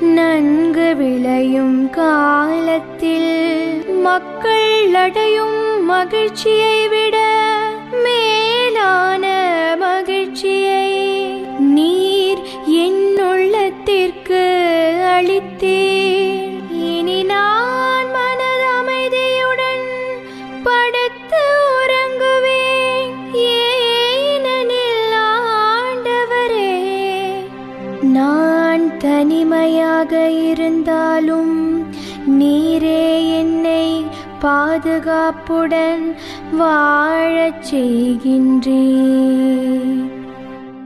நன்கு விளையும் காலத்தில் மக்கள் அடையும் மகிழ்ச்சியை விட பாதுகாப்புடன் வாழச் செய்கின்றீர்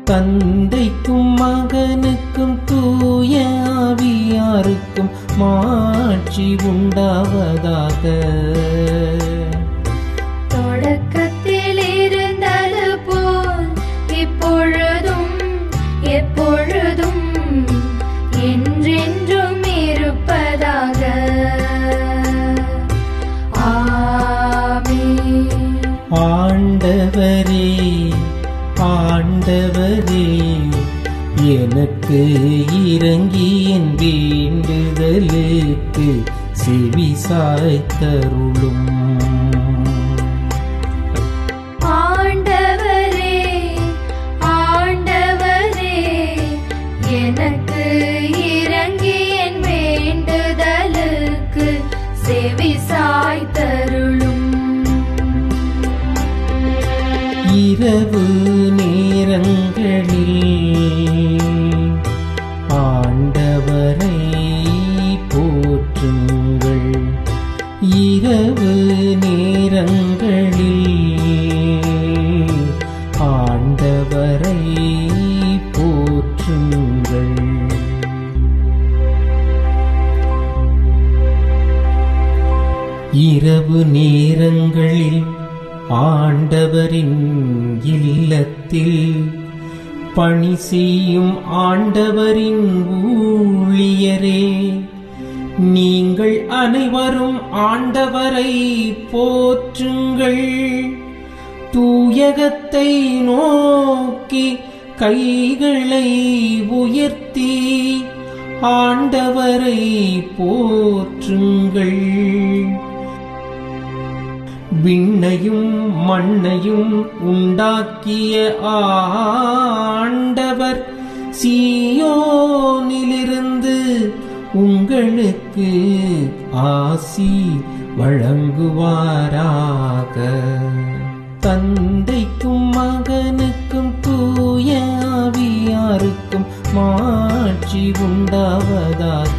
தந்தைக்கும் மகனுக்கும் தூய ஆவியாருக்கும் மாட்சி உண்டாவதாக. எனக்கு இறங்கி என் வேண்டுதலுக்கு செவி சாய்த்தருளும். பணி செய்யும் ஆண்டவரின் ஊழியரே. நீங்கள் அனைவரும் ஆண்டவரை போற்றுங்கள். தூயகத்தை நோக்கி கைகளை உயர்த்தி ஆண்டவரை போற்றுங்கள். விண்ணையும் மண்ணையும் உண்டாக்கிய ஆண்டவர் சீயோனிலிருந்து உங்களுக்கு ஆசி வழங்குவாராக. தந்தைக்கும் மகனுக்கும் தூய ஆவியாருக்கும் மாட்சி உண்டாவதாக.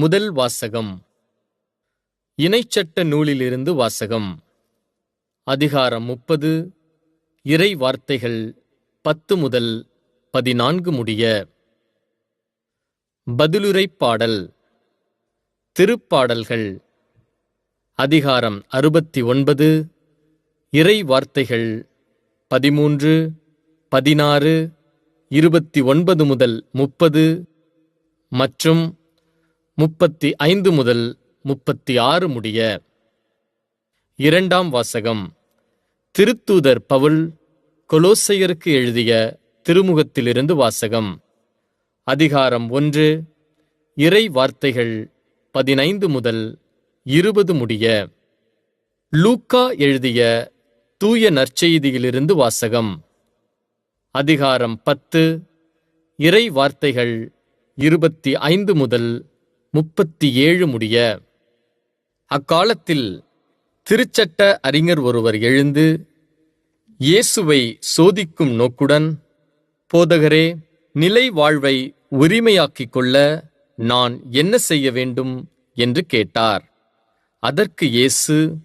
முதல் வாசகம். இணைச்சட்ட நூலிலிருந்து வாசகம். அதிகாரம் முப்பது. இறை வார்த்தைகள் பத்து முதல் பதினான்கு முடிய. பதிலுரைப்பாடல் திருப்பாடல்கள். அதிகாரம் அறுபத்தி ஒன்பது. இறை வார்த்தைகள் பதிமூன்று பதினாறு இருபத்தி ஒன்பது முதல் முப்பது. மற்றும் முப்பத்தி ஐந்து முதல் முப்பத்தி ஆறு முடிய இரண்டாம் வாசகம். திருத்தூதர் பவுல் கொலோசையருக்கு எழுதிய திருமுகத்திலிருந்து வாசகம். அதிகாரம் ஒன்று இறை வார்த்தைகள் பதினைந்து முதல் இருபது முடிய. லூக்கா எழுதிய தூய நற்செய்தியிலிருந்து வாசகம். அதிகாரம் பத்து இறை வார்த்தைகள் இருபத்தி ஐந்து முதல் முப்பத்தி ஏழு முடிய. அக்காலத்தில் திருச்சட்ட அறிஞர் ஒருவர் எழுந்து இயேசுவை சோதிக்கும் நோக்குடன் போதகரே நிலை வாழ்வை உரிமையாக்கிக் கொள்ள நான் என்ன செய்ய வேண்டும்? என்று கேட்டார். அதற்கு இயேசு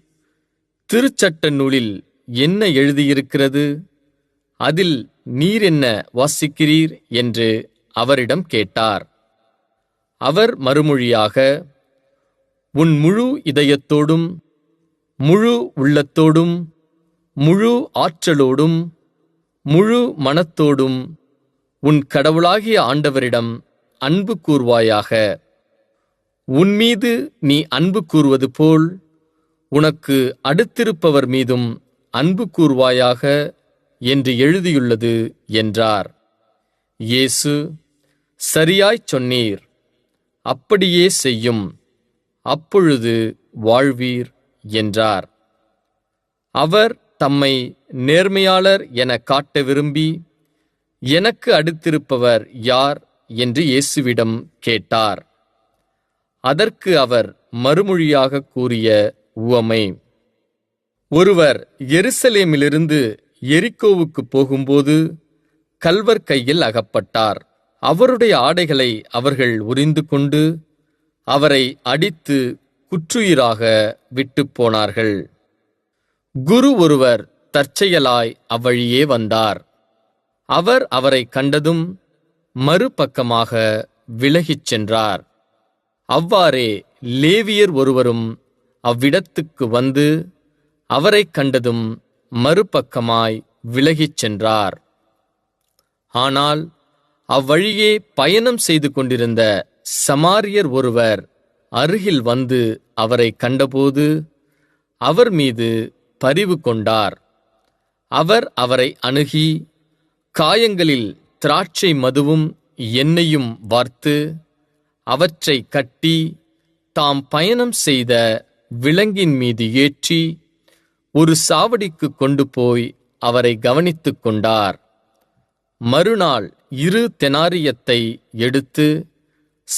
திருச்சட்ட நூலில் என்ன எழுதியிருக்கிறது? அதில் நீர் என்ன வாசிக்கிறீர்? என்று அவரிடம் கேட்டார். அவர் மறுமொழியாக உன் முழு இதயத்தோடும் முழு உள்ளத்தோடும் முழு ஆற்றலோடும் முழு மனத்தோடும் உன் கடவுளாகிய ஆண்டவரிடம் அன்பு கூர்வாயாக. உன்மீது நீ அன்பு கூறுவது போல் உனக்கு அடுத்திருப்பவர் மீதும் அன்பு கூர்வாயாக என்று எழுதியுள்ளது என்றார். இயேசு சரியாய்ச் சொன்னீர். அப்படியே செய்யும். அப்பொழுது வாழ்வீர் என்றார். அவர் தம்மை நேர்மையாளர் என காட்ட விரும்பி எனக்கு அடுத்திருப்பவர் யார் என்று இயேசுவிடம் கேட்டார். அதற்கு அவர் மறுமொழியாக கூறிய உவமை ஒருவர் எருசலேமிலிருந்து எரிக்கோவுக்கு போகும்போது கல்வர் கையில் அகப்பட்டார். அவருடைய ஆடைகளை அவர்கள் உரிந்து கொண்டு அவரை அடித்து குற்றுயிராக விட்டுப் போனார்கள். குரு ஒருவர் தற்செயலாய் அவ்வழியே வந்தார். அவர் அவரை கண்டதும் மறுபக்கமாக விலகிச் சென்றார். அவ்வாறே லேவியர் ஒருவரும் அவ்விடத்துக்கு வந்து அவரைக் கண்டதும் மறுபக்கமாய் விலகிச் சென்றார். ஆனால் அவ்வழியே பயணம் செய்து கொண்டிருந்த சமாரியர் ஒருவர் அருகில் வந்து அவரை கண்டபோது அவர் மீது பரிவு கொண்டார். அவர் அவரை அணுகி காயங்களில் திராட்சை மதுவும் எண்ணெயும் வார்த்து அவற்றை கட்டி தாம் பயணம் செய்த விலங்கின் மீது ஏற்றி ஒரு சாவடிக்கு கொண்டு போய் அவரை கவனித்துக் கொண்டார். மறுநாள் இரு தெனாரியத்தை எடுத்து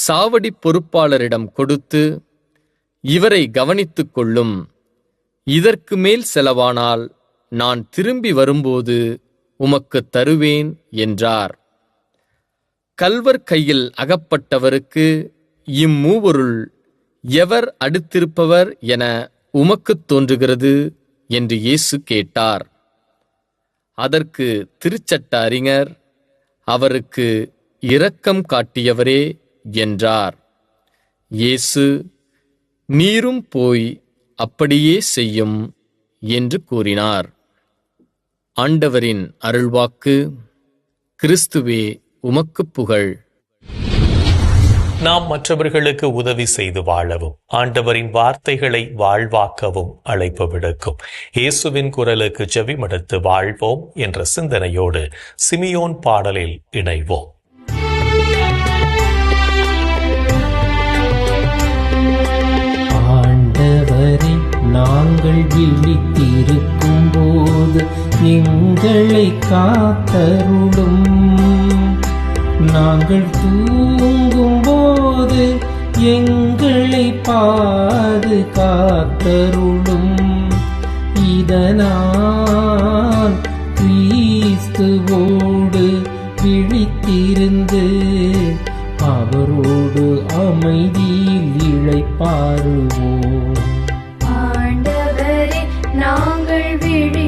சாவடி பொறுப்பாளரிடம் கொடுத்து இவரை கவனித்துக் கொள்ளும். இதற்கு மேல் செலவானால் நான் திரும்பி வரும்போது உமக்குத் தருவேன் என்றார். கல்வர் கையில் அகப்பட்டவருக்கு இம்மூவருள் எவர் அடுத்திருப்பவர் என உமக்குத் தோன்றுகிறது என்று இயேசு கேட்டார். அதற்கு திருச்சட்ட அறிஞர் அவருக்கு இரக்கம் காட்டியவரே என்றார். இயேசு நீரும் போய் அப்படியே செய்யும் என்று கூறினார். ஆண்டவரின் அருள்வாக்கு கிறிஸ்துவே உமக்கு புகழ். நாம் மற்றவர்களுக்கு உதவி செய்து வாழவும் ஆண்டவரின் வார்த்தைகளை வாழ்வாக்கவும் அழைப்பு விடுக்கும். இயேசுவின் குரலுக்கு செவிமடுத்து வாழ்வோம் என்ற சிந்தனையோடு சிமியோன் பாடலில் இணைவோம். ஆண்டவரை நாங்கள் விழித்திருக்கும் போது எங்களை காத்தருளும். நாங்கள் தூ எங்களை பாது காத்தருளும் இதனால் கிறிஸ்துவோடு விழித்திருந்து அவரோடு அமைதியில் இழைப்பாருவோம். ஆண்டவரே நாங்கள் விழி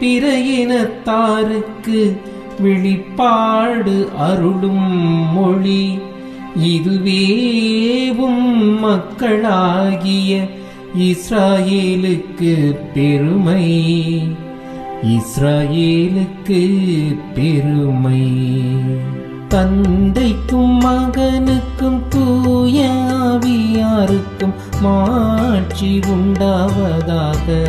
பிற இனத்தாருக்கு வெளிப்பாடு அருளும் மொழி. இதுவேவும் மக்களாகிய இஸ்ராயேலுக்கு பெருமை. இஸ்ராயேலுக்கு பெருமை. தந்தைக்கும் மகனுக்கும் தூயாவியாருக்கும் மாட்சி உண்டாவதாக.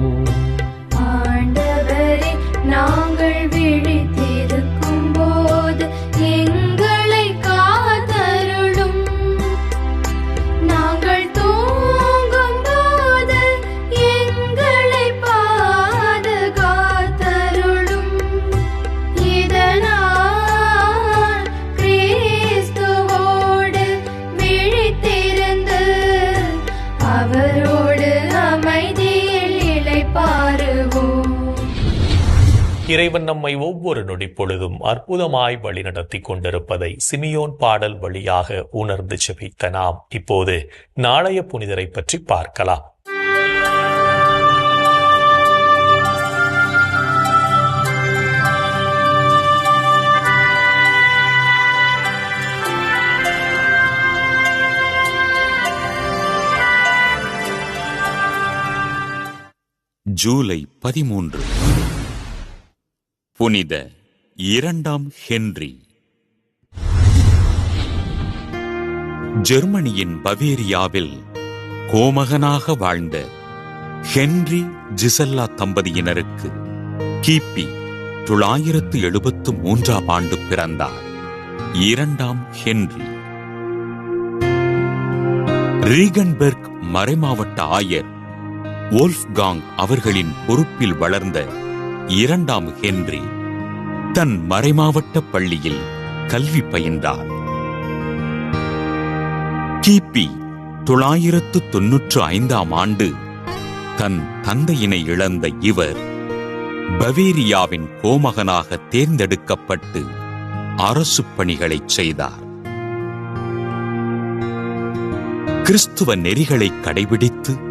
இறைவன் நம்மை ஒவ்வொரு நொடி பொழுதும் அற்புதமாய் வழிநடத்தி கொண்டிருப்பதை சிமியோன் பாடல் வழியாக உணர்ந்து செபித்த நாம். இப்போது நாளைய புனிதரை பற்றி பார்க்கலாம். ஜூலை பதிமூன்று. புனித இரண்டாம் ஹென்றி. ஜெர்மனியின் பவேரியாவில் கோமகனாக வாழ்ந்த ஹென்றி ஜிசல்லா தம்பதியினருக்கு கிபி தொள்ளாயிரத்து எழுபத்து மூன்றாம் ஆண்டு பிறந்தார். இரண்டாம் ஹென்றி. ரீகன்பெர்க் மறைமாவட்ட ஆயர் ஓல்ஃப்காங் அவர்களின் பொறுப்பில் வளர்ந்த இரண்டாம் ஹென்றி தன் மறைமாவட்ட பள்ளியில் கல்வி பயின்றார். கிபி தொள்ளாயிரத்து தொன்னூற்று ஐந்தாம் ஆண்டு தன் தந்தையினை இழந்த இவர் பவேரியாவின் கோமகனாக தேர்ந்தெடுக்கப்பட்டு அரசு பணிகளைச் செய்தார். கிறிஸ்துவ நெறிகளை கடைபிடித்து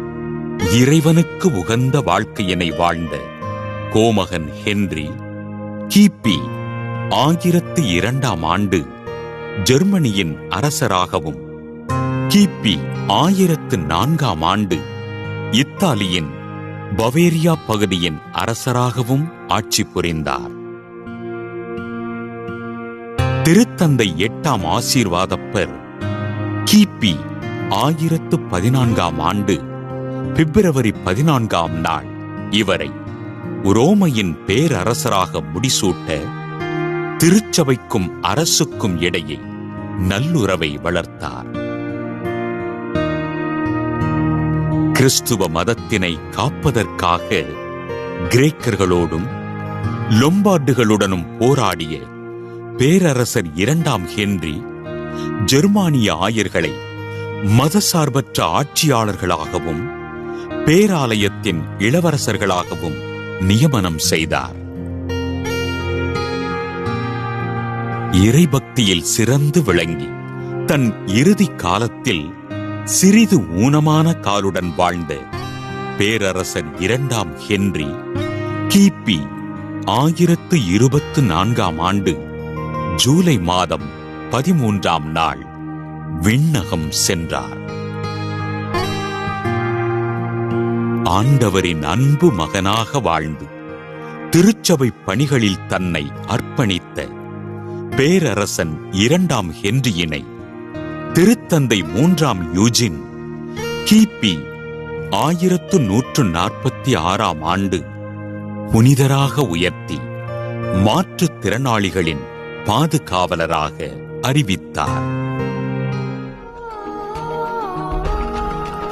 இறைவனுக்கு உகந்த வாழ்க்கையினை வாழ்ந்த கோமகன் ஹென்றி கிபி ஆயிரத்து இரண்டாம் ஆண்டு ஜெர்மனியின் அரசராகவும் கிபி ஆயிரத்து நான்காம் ஆண்டு இத்தாலியின் பவேரியா பகுதியின் அரசராகவும் ஆட்சி புரிந்தார். திருத்தந்தை எட்டாம் ஆசீர்வாதப்பர் கிபி ஆயிரத்து பதினான்காம் ஆண்டு பிப்ரவரி பதினான்காம் நாள் இவரை உரோமையின் பேரரசராக முடிசூட்ட திருச்சபைக்கும் அரசுக்கும் இடையே நல்லுறவை வளர்த்தார். கிறிஸ்துவ மதத்தினை காப்பதற்காக கிரேக்கர்களோடும் லொம்பார்டுகளுடனும் போராடிய பேரரசர் இரண்டாம் ஹென்றி ஜெர்மானிய ஆயர்களை மதசார்பற்ற ஆட்சியாளர்களாகவும் பேராலயத்தின் இளவரசர்களாகவும் நியமனம் செய்தார். இறைபக்தியில் சிறந்து விளங்கி தன் இறுதி காலத்தில் சிறிது ஊனமான காலுடன் வாழ்ந்த பேரரசன் இரண்டாம் ஹென்றி கிபி ஆயிரத்து இருபத்து நான்காம் ஆண்டு ஜூலை மாதம் பதிமூன்றாம் நாள் விண்ணகம் சென்றார். ஆண்டவரின் அன்பு மகனாக வாழ்ந்து திருச்சபை பணிகளில் தன்னை அர்ப்பணித்த பேரரசன் இரண்டாம் ஹென்ரியினை திருத்தந்தை மூன்றாம் யூஜின் கிபி ஆயிரத்து நூற்று நாற்பத்தி ஆறாம் ஆண்டு புனிதராக உயர்த்தி மாற்றுத் திறனாளிகளின் பாதுகாவலராக அறிவித்தார்.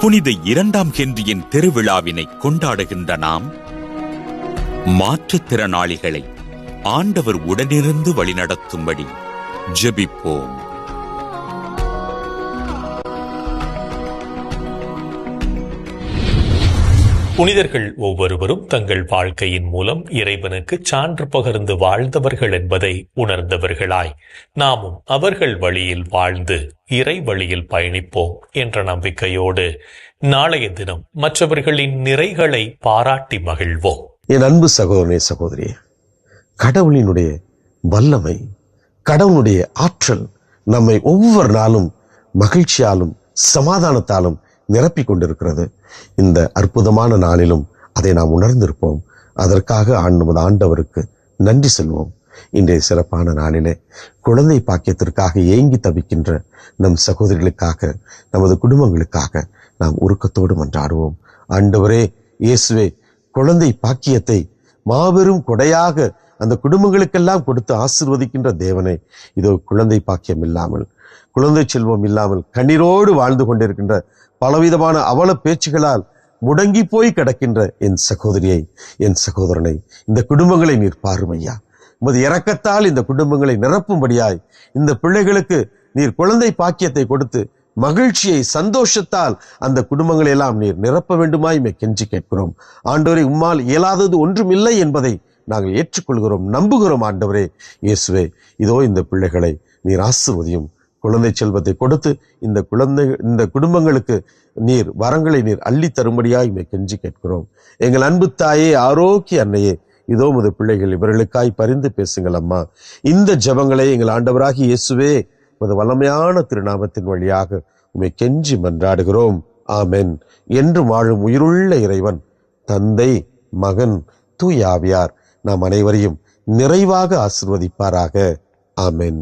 புனித இரண்டாம் ஹென்றியின் திருவிழாவினை கொண்டாடுகின்ற நாம் மாற்றுத்திறனாளிகளை ஆண்டவர் உடனிருந்து வழிநடத்தும்படி ஜெபிப்போம். புனிதர்கள் ஒவ்வொருவரும் தங்கள் வாழ்க்கையின் மூலம் இறைவனுக்கு சான்று பகிர்ந்து வாழ்ந்தவர்கள் என்பதை உணர்ந்தவர்களாய். நாமும் அவர்கள் வழியில் வாழ்ந்து இறை வழியில் பயணிப்போம் என்ற நம்பிக்கையோடு நாளைய தினம் மற்றவர்களின் நிறைகளை பாராட்டி மகிழ்வோம். என் அன்பு சகோதரனே சகோதரியே கடவுளினுடைய வல்லமை கடவுளுடைய ஆற்றல் நம்மை ஒவ்வொரு நாளும் மகிழ்ச்சியாலும் சமாதானத்தாலும் நிரப்பிக் கொண்டிருக்கிறது. இந்த அற்புதமான நாளிலும் அதை நாம் உணர்ந்திருப்போம். அதற்காக நமது ஆண்டவருக்கு நன்றி செல்வோம். இன்றைய சிறப்பான நாளிலே குழந்தை பாக்கியத்திற்காக ஏங்கி தவிக்கின்ற நம் சகோதரிகளுக்காக நமது குடும்பங்களுக்காக நாம் உருக்கத்தோடு மன்றாடுவோம். ஆண்டவரே இயேசுவே குழந்தை பாக்கியத்தை மாபெரும் கொடையாக அந்த குடும்பங்களுக்கெல்லாம் கொடுத்து ஆசிர்வதிக்கின்ற தேவனை இதோ குழந்தை பாக்கியம் இல்லாமல் குழந்தை செல்வம் இல்லாமல் கண்ணீரோடு வாழ்ந்து கொண்டிருக்கின்ற பலவிதமான அவல பேச்சுகளால் முடங்கி போய் கிடக்கின்ற என் சகோதரியை என் சகோதரனை இந்த குடும்பங்களை நீர் பாருமையா. உமது இறக்கத்தால் இந்த குடும்பங்களை நிரப்பும்படியாய் இந்த பிள்ளைகளுக்கு நீர் குழந்தை பாக்கியத்தை கொடுத்து மகிழ்ச்சியை சந்தோஷத்தால் அந்த குடும்பங்களை எல்லாம் நீர் நிரப்ப வேண்டுமாய் கெஞ்சி கேட்கிறோம். ஆண்டவரை உம்மால் இயலாதது ஒன்றும் இல்லை என்பதை நாங்கள் ஏற்றுக்கொள்கிறோம் நம்புகிறோம் ஆண்டவரே. இயேசுவே இதோ இந்த பிள்ளைகளை நீர் ஆசிர்வதியும் குழந்தை செல்வத்தை கொடுத்து இந்த குழந்தை இந்த குடும்பங்களுக்கு நீர் வரங்களை நீர் அள்ளி தரும்படியாக இமை கெஞ்சி கேட்கிறோம். எங்கள் அன்பு தாயே ஆரோக்கிய அன்னையே இதோ முது பிள்ளைகள் இவர்களுக்காய் பரிந்து பேசுங்கள் அம்மா. இந்த ஜெபங்களை எங்கள் ஆண்டவராகி இயேசுவே உமது வல்லமையான திருநாமத்தின் வழியாக உமை கெஞ்சி மன்றாடுகிறோம். ஆமென். என்று வாழும் உயிருள்ள இறைவன் தந்தை மகன் தூயாவியார் நாம் அனைவரையும் நிறைவாக ஆசிர்வதிப்பாராக. ஆமென்.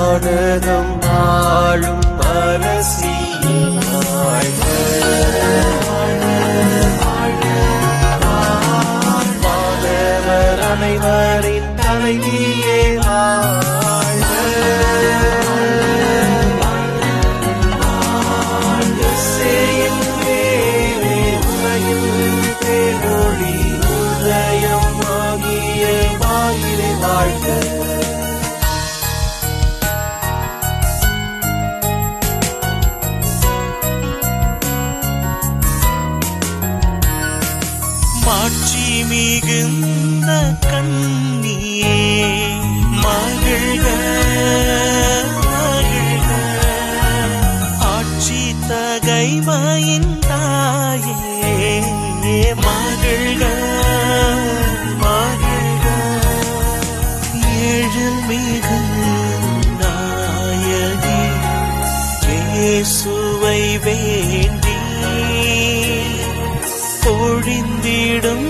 வானகம் ஆளும் அரசி மாணவர் அனைவரின் தலைவியே ஆ ஏழில் மிகு நாயகி இயேசுவை வேண்டி பொழிந்திடும்